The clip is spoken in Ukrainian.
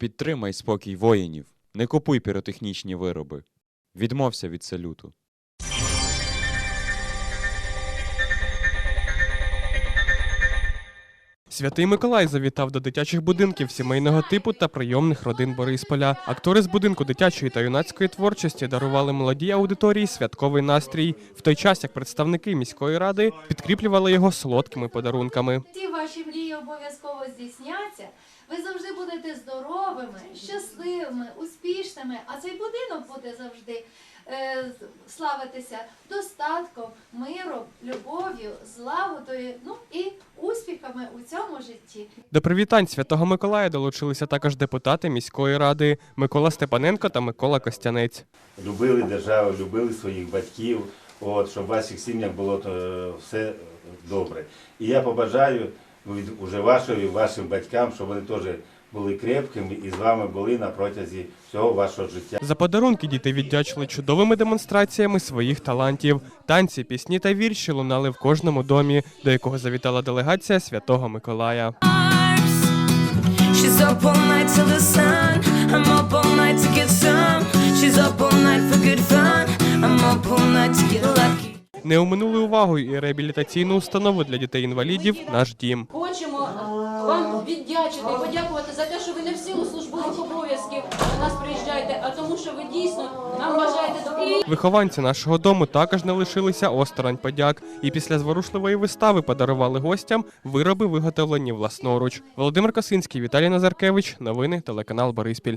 Підтримай спокій воїнів. Не купуй піротехнічні вироби. Відмовся від салюту. Святий Миколай завітав до дитячих будинків сімейного типу та прийомних родин Борисполя. Актори з будинку дитячої та юнацької творчості дарували молодій аудиторії святковий настрій, в той час як представники міської ради підкріплювали його солодкими подарунками. Ті ваші мрії обов'язково здійсняться. Ви завжди будете здоровими, щасливими, успішними, а цей будинок буде завжди е, славитися достатком, миром, любов'ю, злагодою, ну успіхами у цьому житті. До привітань святого Миколая долучилися також депутати міської ради Микола Степаненко та Микола Костянець. любили державу, любили своїх батьків, от, щоб в ваших сім'ях було то все добре. І я побажаю від уже вашої, вашим батькам, щоб вони теж були крепкими і з вами були на протязі всього вашого життя. За подарунки діти віддячили чудовими демонстраціями своїх талантів. Танці, пісні та вірші лунали в кожному домі, до якого завітала делегація святого Миколая. She's up all night till the sun. I'm up all night to get some. She's up all night for good fun. I'm up all night to get lucky. Не оминули увагою і реабілітаційну установу для дітей-інвалідів наш дім. Хочемо вам віддячити, подякувати за те, що ви не в силу службових обов'язків до нас приїжджаєте, а тому, що ви дійсно нам бажаєте добра. Вихованці нашого дому також не лишилися осторонь подяк і після зворушливої вистави подарували гостям вироби, виготовлені власноруч. Володимир Косинський, Віталій Назаркевич. Новини телеканал Бориспіль.